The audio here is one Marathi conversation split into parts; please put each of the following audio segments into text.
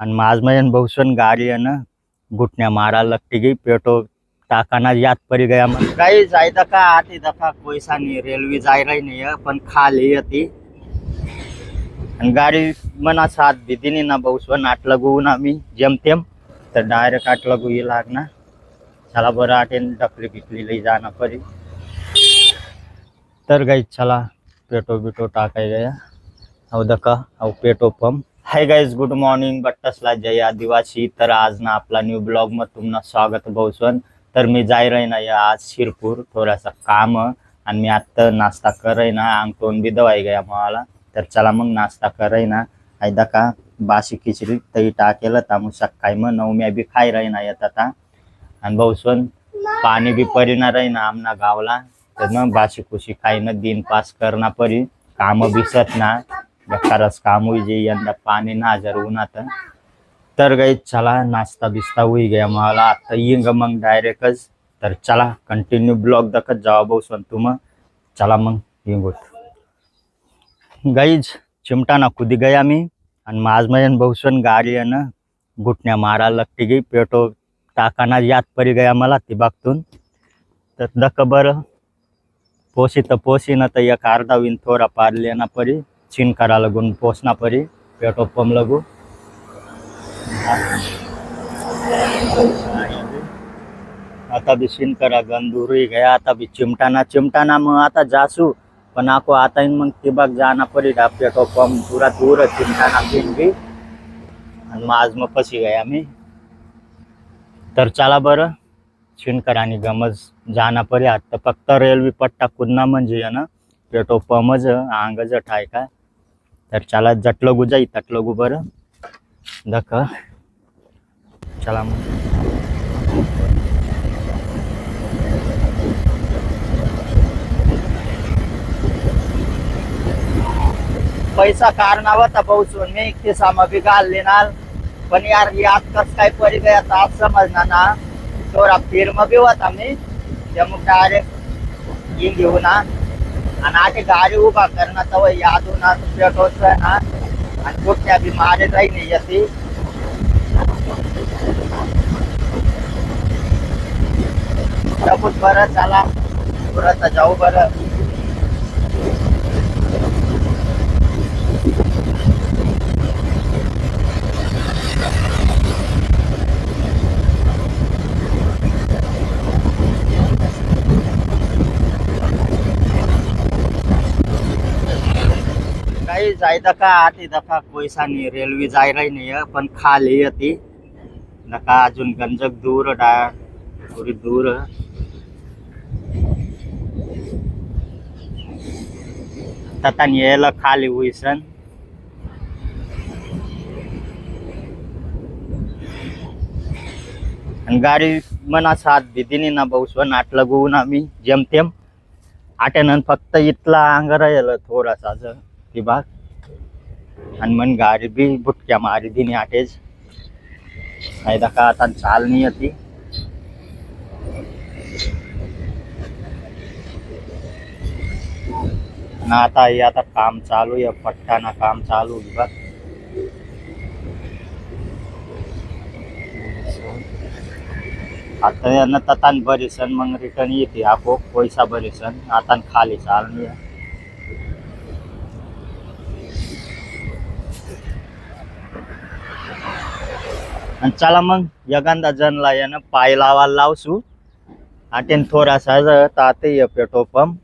आणि माझ माझ्या भाऊसन गाडी आहे ना घुटण्या मारा लगती की पेटो टाकाना याद पड़ी गया मन काही जाय दका आते दका पैसा नाही रेल्वे जाय नाही पण खाली येते आणि गाडी मना साथ दिदी नाही ना भाऊसन आठ ना आम्ही जेमतेम तर डायरेक्ट आठ लगू ये लागना. चला बरं आटेन डकली बिकली लई जाना परी. तर गाई चला पेटो बिटो टाकाय गया. अहो दका अहो petrol pump. Hi guys good morning बट्टसला जय आदिवासी तर आज ना आपला न्यू ब्लॉग मग तुम्हाला स्वागत भाऊसन तर मी जाय रही ना या आज शिरपूर. थोडासा काम आणि मी आत्ता नाश्ता करय ना अंग तोंड बी दवाई गया मला. तर चला मग नाश्ता करय ना आयदा का? बाशी खिचडी तई टाकेल. ता मग सकाळी मग नवम्या बी खाय रही ना येत आता. आणि भाऊसन पाणी बी परिणार आहे ना आमना गावला. तर मग बाशी कुशी खाईन दिन पास करना परी. काम बिसत ना खरंच काम होई जे यंदा पाणी ना जर उन्हात तर गाई चला नाश्ता बिस्ता होई गया मला आता येंग मग डायरेक्टच तर चला कंटिन्यू ब्लॉग दाखत जावा भाऊ संतू मग चला मग येंगोत गाईज चिमटाना कुदी गया मी आणि माझ माझ्या भाऊसन गाडी आहे ना घुटण्या मारा लगती गई पेटो टाकाना याद परी गया मला ती बागतून तर दक बरं पोसी तर पोसी ना तर एक अर्धा विन थोडा पारले ना परी चिन करा लगून पोसना परी पेट्रोल पंप लगू आता बी शिन करा गंदूरी गया आता बी चिमटाना चिमटाना मग आता जासू। पण आको आता इन मग तिबाग जाना परी डा पेटो पम पुरा दूर चिमटाना बी आणि मग आज मग फसी गया मी। तर चला बरं शिनकर आणि गमज जाना परी आता फक्त रेल्वे पट्टा कुन्ना म्हणजे ना पेटो पमज अंगज ठाय का। तर चला जटलो जाई तटलो गु बरं दख चला मग. पैसा कारण तर मी खिसामा बी घाल लेणार पण यार यात कस काय पड़ी गया आज समजणार ना. थोडा फिर मग होता मी त्यामुळे डायरेक्ट येऊन घेऊ ना. आणि आधी गाडी उभा करणं तर याद होणार पेटोच ना आणि कुठल्या बी मारे जाई नाही येते. सबूत बरं चला. पुरं जाऊ बरं. काही जाय दका आती दका पैसा नाही रेल्वे जाय रही नाही पण खाली येते दका अजून गंजक दूर डा थोडी दूर तता यायला खाली होईसन आणि गाडी मना साथ दिदीने ना भाऊसवन आठ लगवून आम्ही जेमतेम आट्यानं फक्त इथला अंग यायला थोडासा ती बाग आणि मग गाडी बी बुटक्या मारी दिनी आटेच नाही का आता चाल नाही येते ना आता हे आता काम चालू आहे पट्टाना काम चालू आहे बघ आता यांना ततान भरीसन मग रिटर्न येते आपो पैसा भरीसन आता खाली चालू आणि चला मग यगंदा जनला यानं पाय लावायला लावसू. आटेन थोडासा ताते ये पेट्रोल पंप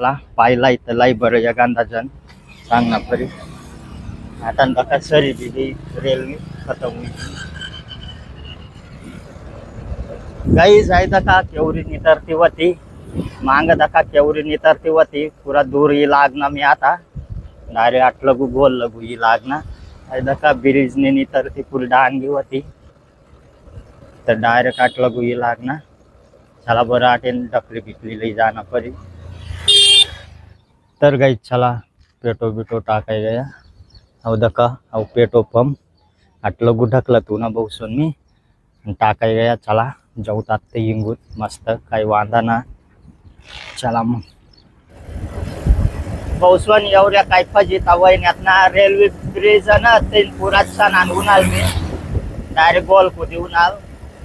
ला पाय लाई तर लाई बरं यगांदा जन. सांग ना परी. आता बघा सरी दिली रेल्वे खतम होईल. गाई जाय दका केवरी नितरती होती मांग दका केवरी नितरती होती पुरा दूर ही लागना मी आता. डायरेक्ट आटलं लगू गोल लगू ही लागना. दका ब्रिजने ती फुल डांगी होती. तर डायरेक्ट आठ लगू ही लागना चला बरं आटेन डकली बिकली लई जाना परी. तर गाई चला पेटो बिटो टाकाय गया. अहो दका अहो पेटो पंप आटलं गुढकलं तू ना बघसून मी. टाकाय गया चला. जाऊतात ते हिंगूत मस्त काही वांदा ना. चला मग. बहुस्वन एवढ्या काही फजित वहिन्यात ना रेल्वे ब्रिज ना ते पुरात सण आणून आल मी. डायरेक्ट गोल देऊन आल.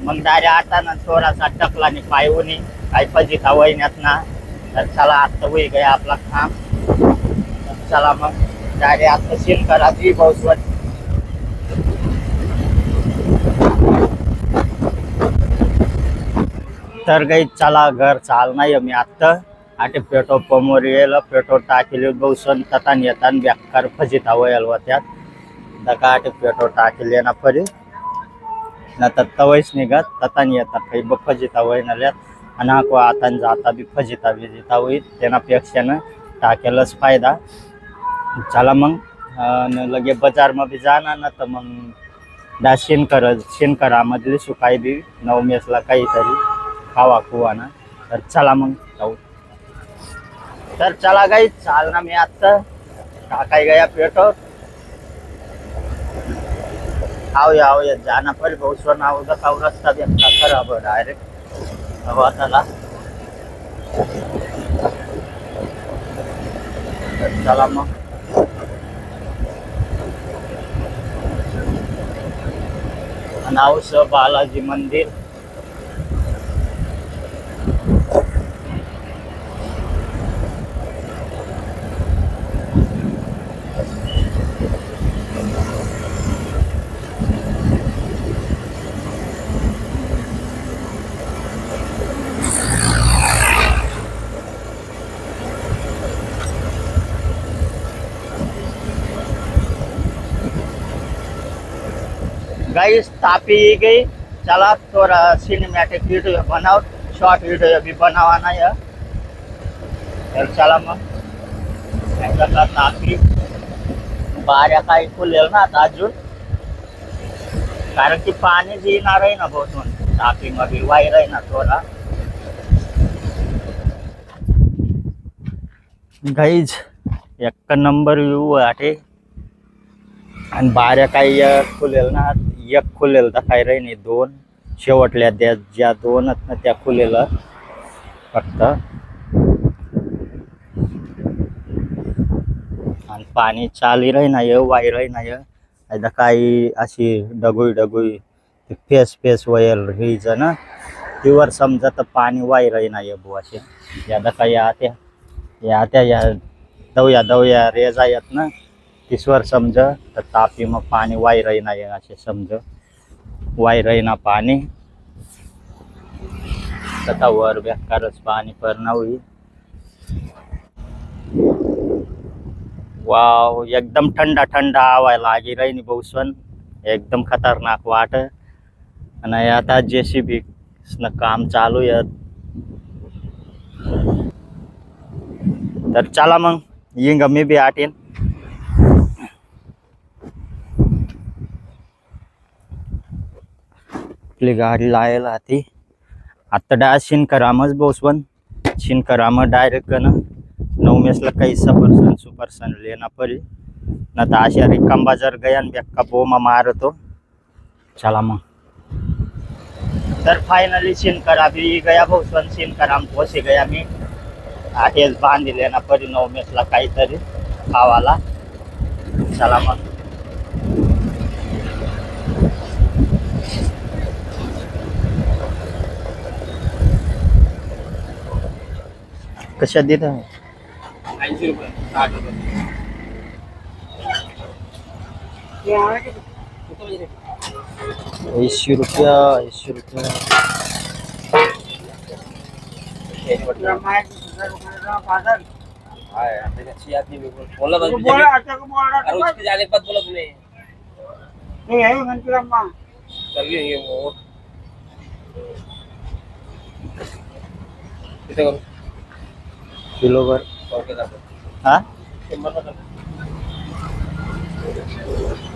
मग डायरेक्ट आताना चोराचा टकला टकलाने पायवून काही फजित ना. तर चला आत्ता होई गया आपला काम. चला मग डायरेक्ट आत्ता सीन करा जी बहुस्वन तर काही चला घर चाल नाही मी आत्ता. आटे पेटो पंपवर येईल पेट्रोल टाकेल बहुसन ततान येतान बेकार फजित वयल त्यात दका आटे पेट्रोल टाकेल ना फरी ना तर तवयच निघत ततान येतात काही ब फजिता वय नाल्यात आणि को आता जाता बी फजिता बिजिता होईल त्यापेक्षा टाकेलच फायदा. चला मग अन लगे बी जाणार ना तर मग डा शेणकर शेणकरामधली सुकाई बी नवमेसला काहीतरी खावा खुवा ना तर चला मग जाऊ. तर चला गाई चाल ना मी आत्ता टाकाय गया पेटो. आओ या आओ या जाना पहिले बहुत सो ना उधर का रास्ता खराब डायरेक्ट हवा चला तर चला मग. अनाउस बालाजी मंदिर. गाइस तापी गई चला थोड़ा सिनेमैटिक वीडियो बनाओ शॉर्ट वीडियो भी बनावाना है तर चला मग ऐसा का तापी बाऱ्या काही खुलेल ना आता अजून कारण की पाणी जी येणार आहे ना बहुतून तापी मध्ये वायर आहे ना थोडा गाईज एक नंबर व्यू आहे आणि बाऱ्या काही एक खुलेल ना एक खुलेल तर काय राही नाही दोन. शेवटल्या त्या ज्या दोन आहेत ना त्या खुलेल. फक्त. आणि पाणी चाली राही नाही वाई राही नाही आता काही अशी डगुई डगुई फेस फेस वयल रिज ना तीवर समजा तर पाणी वाई राही नाही बुवा असे. यादा काही आत्या या त्या या दवया दवया रेजा येत ना ईश्वर समज तर तापी मग पाणी वाई राही नाही असे समज वाई राही पाणी तथा वर बेकारच पाणी परणं होईल वाव एकदम ठंडा ठंडा आवाय लागी राही बहुसन एकदम खतरनाक वाट। आणि आता जे सी बी काम चालू आहे तर चला मग येंग मी बी आटेन। आपली गाडी लायला ती आता डा शिनकरामच बोसवन. शिनकराम डायरेक्ट ना नऊ मेसला काही सफरसन सुपरसन लेना परी. ना तर अशा रिकाम बाजार गया बेक्का बोमा मारतो. चला मग. तर फायनली शिनकरा बी गया बोसवन. शिनकराम पोसे गया मी. हेच बांधिले ना परी नऊ मेसला काहीतरी खावाला. चला मग. कशा देत ऐंशी रुपये साठ रुपये. ऐंशी रुपया ऐंशी रुपया. बोला किलोभर सौ हा?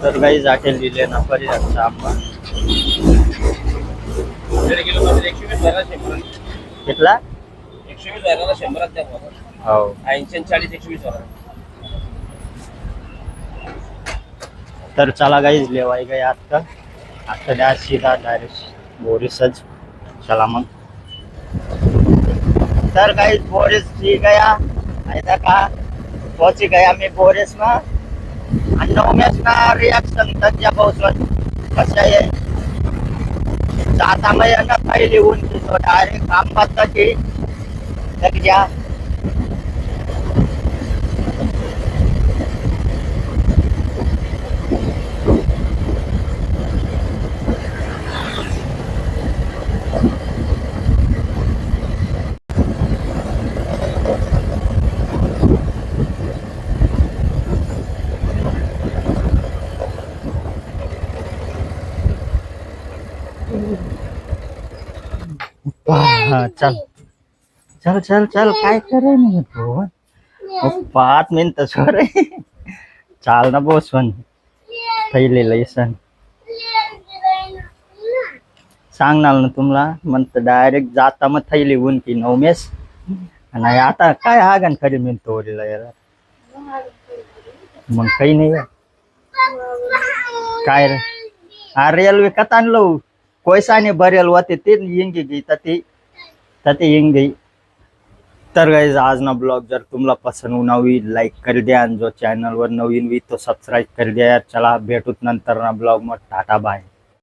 तर काही जाटेल दिले ना परी आमचा आंबा. दीड एकशे वीस भरला घेतला एकशे वीस भरला शंभरात द्या हो. ऐंशी चाळीस एकशे वीस तर चला गाईज लेवाय गई आत्ता आता द्या सीधा डायरेक्ट बोरीसच चला मग. तर गाईज बोरिस जी गया। ऐसा का पहुंच गया मैं बोरेस में। आणि नवम्याच ना रिॲक्शन त्याच्या पावसात कसं आहे जाता महिना पहिले उंची तो डायरेक्ट काम बघता हा, चल. चल चल चल काय करे नाही तू ओ, पाच मिनिट सोरे चाल ना बोसवन पहिले लयसन सांगणार ना तुम्हाला म्हणतं डायरेक्ट जाता मग थैली ऊन की नवमेस आणि आता काय हागन खरी मी तोडीला यार मग काही नाही. काय रे? हा रेल्वे कत आणलो कोयसाने बरेल होते ते येंगी गी तर ते तर ते येंगी. तर गाईज आज ना ब्लॉग जर तुम्हाला पसंत होना हुई लाईक कर द्या. आणि जो चॅनलवर नवीन हुई तो सबस्क्राईब कर द्या. यार चला भेटूत नंतर ना ब्लॉग मग टाटा बाय